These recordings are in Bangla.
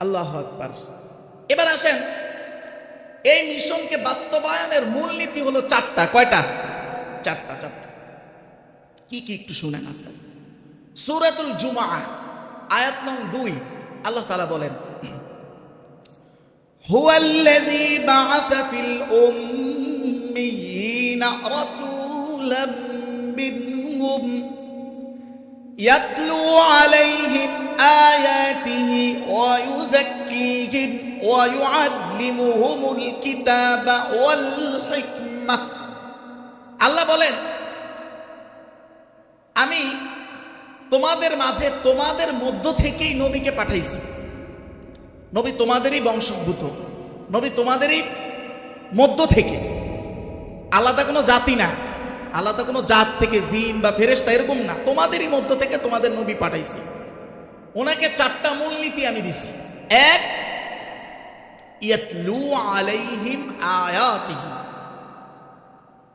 আল্লাহ আকবার এবার আসেন এই মিশনকে বাস্তবায়নের মূলনীতি হলো চারটা কয়টা চারটা চারটা কি কি একটু শুনেন আস্তে আস্তে সুরাতুল জুমা আয়াত নং দুই আল্লাহ তালা বলেন هو الذي بعث في الأميين رسولا منهم يتلو عليهم آياته ويزكيهم ويعلمهم الكتاب والحكمة আল্লাহ বলেন আমি তোমাদের মাঝে তোমাদের মধ্য থেকেই নবীকে পাঠাইছি নবী তোমাদেরই বংশোদ্ভূত নবী তোমাদেরই মধ্য থেকে আলাদা কোনো জাতি না আলাদা কোনো জাত থেকে জিন বা ফেরেশতা এরকম না তোমাদেরই মধ্য থেকে তোমাদের নবী পাঠাইছি ওনাকে চারটা মূলনীতি আমি দিছি। এক আলাইহিম আয়াতিহি।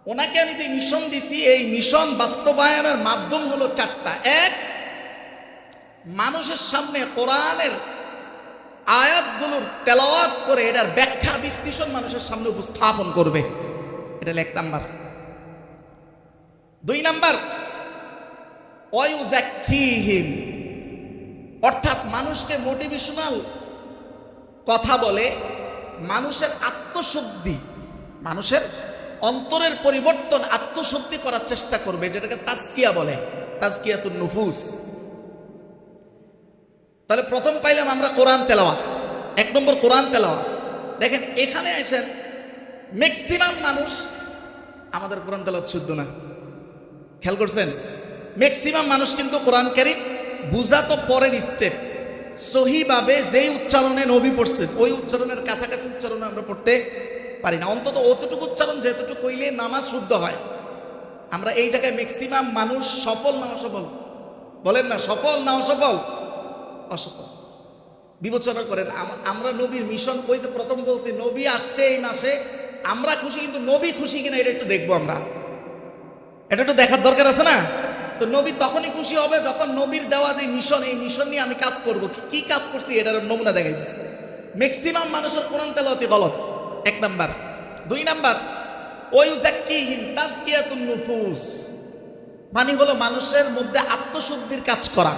ওনাকে আমি যে মিশন দিছি, এই মিশন বাস্তবায়নের মাধ্যম হলো চারটা। এক, মানুষের সামনে কোরআনের আয়াতগুলোর তেলাওয়াত করে এটার ব্যাখ্যা বিশ্লেষণ মানুষের সামনে উপস্থাপন করবে। এটা এক নাম্বার। দুই নাম্বার অয়ুজাক্ষিহীন অর্থাৎ মানুষকে মোটিভেশনাল কথা বলে মানুষের আত্মশুদ্ধি, মানুষের অন্তরের পরিবর্তন আত্মশুদ্ধি করার চেষ্টা করবে, যেটাকে তাস্কিয়া বলে তাস্কিয়াতুন নুফুস। তাহলে প্রথম পাইলাম আমরা কোরআন তেলাওয়াত, এক নম্বর কোরআন তেলাওয়াত। দেখেন, এখানে আসেন ম্যাক্সিমাম মানুষ, আমাদের কোরআন তেলাওয়াত শুদ্ধ না। খেয়াল করছেন? ম্যাক্সিমাম মানুষ কিন্তু কোরআন কারিম বুঝা তো পরের স্টেপ সহিভাবে যেই উচ্চারণে নবী পড়ছেন ওই উচ্চারণের কাছাকাছি উচ্চারণে আমরা পড়তে পারি না। অন্তত অতটুকু উচ্চারণ যেতটুকু কইলে নামাজ শুদ্ধ হয়। আমরা এই জায়গায় ম্যাক্সিমাম মানুষ সফল না অসফল? বলেন না, সফল না অসফল? অসফল। বিবেচনা করেন, আম- আমরা নবীর মিশন কই যে প্রথম বলছি, নবী আসছে এই মাসে, আমরা খুশি কিন্তু নবী খুশি কিনা এটা একটু দেখব আমরা। এটা একটু দেখার দরকার আছে না? তো নবী তখনই খুশি হবে যখন নবীর দেওয়া যে মিশন, এই মিশন নিয়ে আমি কাজ করব। কি কাজ করছি এটার নমুনা দেখাই দিচ্ছি। ম্যাক্সিমাম মানুষের কোরআন তেলাওয়াতি গলত। এক নাম্বার। দুই নাম্বার। মানে হলো মানুষের মধ্যে আত্মশুদ্ধির কাজ করা।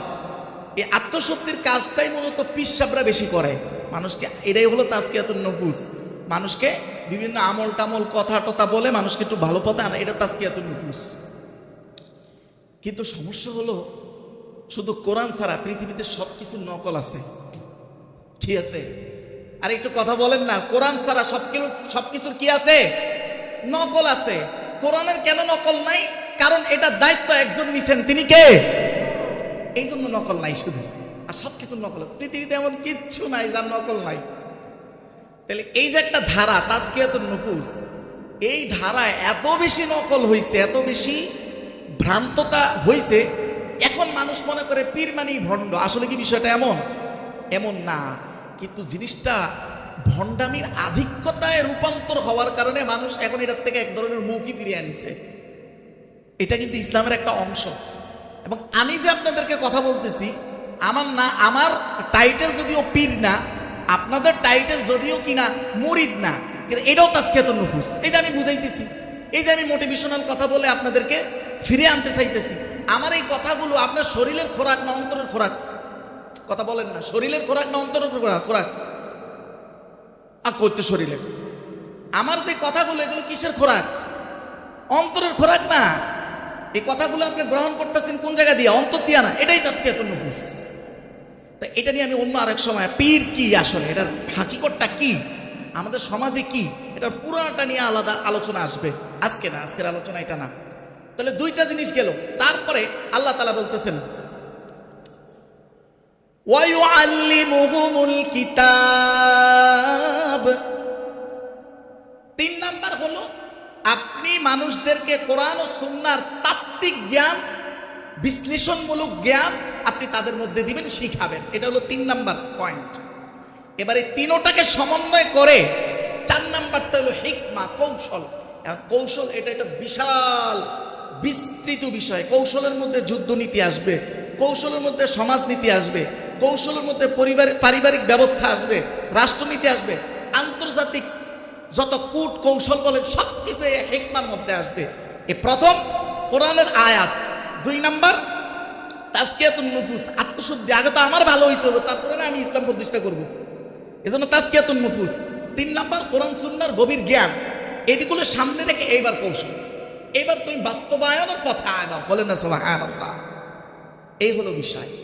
এই আত্মশুদ্ধির কাজটাই মূলত পিসাবরা বেশি করে। মানুষকে এটাই হলো তাজকিয়াতুন নুফুস। মানুষকে বিভিন্ন আমল টামল কথা টথা বলে মানুষকে একটু ভালো পথে আনা। এটা তাজকিয়াতুন নুফুস। কিন্তু সমস্যা হলো, শুধু কোরআন ছাড়া পৃথিবীতে সব কিছু নকল আছে। ঠিক আছে? আর একটু কথা বলেন না, কোরআন ছাড়া সব কিছু সব কিছুর কি আছে? নকল আছে। কোরআনের কেন নকল নাই? কারণ এটা দায়িত্ব একজন নিছেন, তিনি কে? এই জন্য নকল নাই শুধু। আর সব কিছু নকল আছে। পৃথিবীতে এমন কিচ্ছু নাই যার নকল নাই। তাহলে এই যে একটা ধারা, তাজকিয়াতুন নুফুস, এই ধারায় এত বেশি নকল হয়েছে এত বেশি ভ্রান্ততা হয়েছে এখন মানুষ মনে করে পীর মানেই ভণ্ড। আসলে কি বিষয়টা এমন? এমন না। কিন্তু জিনিসটা ভণ্ডামির আধিক্যতায় রূপান্তর হওয়ার কারণে মানুষ এখন এটার থেকে এক ধরনের মুখই ফিরিয়ে আনিছে। এটা কিন্তু ইসলামের একটা অংশ। এবং আমি যে আপনাদেরকে কথা বলতেছি, আমার না, আমার টাইটেল যদিও পীর না, আপনাদের টাইটেল যদিও কিনা মুরিদ না, কিন্তু এটাও তাস্কিয়াত নফুস। এই যে আমি বুঝাইতেছি, এই যে আমি মোটিভেশনাল কথা বলে আপনাদেরকে ফিরে আনতে চাইতেছি। আমার এই কথাগুলো আপনার শরীরের খোরাক না অন্তরের খোরাক? কথা বলেন না, শরীরের খোরাক না অন্তরের খোরাক? আর করতে শরীরের। আমার যে কথাগুলো, এগুলো কিসের খোরাক? অন্তরের খোরাক না। এই কথাগুলো আপনি গ্রহণ করতেছেন কোন জায়গা দিয়ে? অন্তর দিয়া না। এটাই তাস্কিয়াতুন নফুস। তা এটা নিয়ে আমি অন্য আরেক সময়, পীর কি আসলে? এটার হাকিকতটা কি? আমাদের সমাজে কি? এটার পুরাটা নিয়ে আলাদা আলোচনা আসবে। আজকে না, আজকের আলোচনা এটা না। তাহলে দুইটা জিনিস গেল। তারপরে আল্লাহ তালা বলতেছেন কিতাব। তিন নাম্বার হলো, আপনি মানুষদেরকে কোরআন ও সুন্নার তাত্ত্বিক জ্ঞান, বিশ্লেষণমূলক জ্ঞান আপনি তাদের মধ্যে দিবেন, শিখাবেন। এটা হলো তিন নাম্বার পয়েন্ট। এবারে তিনোটাকে সমন্বয় করে চার নাম্বারটা হলো হিকমা, কৌশল। কৌশল, এটা একটা বিশাল বিস্তৃত বিষয়। কৌশলের মধ্যে যুদ্ধনীতি আসবে, কৌশলের মধ্যে সমাজনীতি আসবে, কৌশলের মধ্যে পরিবারিক পারিবারিক ব্যবস্থা আসবে, রাষ্ট্রনীতি আসবে, আন্তর্জাতিক যত কূট কৌশল বলে সব কিছু হেকমার মধ্যে আসবে। এ প্রথম কোরআনের আয়াত। দুই নাম্বার তাস্কিয়াতুন নুফুস। আত্মশুদ্ধি, আগে তো আমার ভালো হইতে হবে, তারপরে আমি ইসলাম প্রতিষ্ঠা করব। এজন্য তাস্কিয়াতুন নুফুস। তিন নাম্বার, কোরআন সুন্নার গভীর জ্ঞান। এটিগুলো সামনে রেখে এইবার কৌশল। এবার তুমি বাস্তবায়নের পথে আগাও। বলে না সুবহানাল্লাহ। এই হলো বিষয়।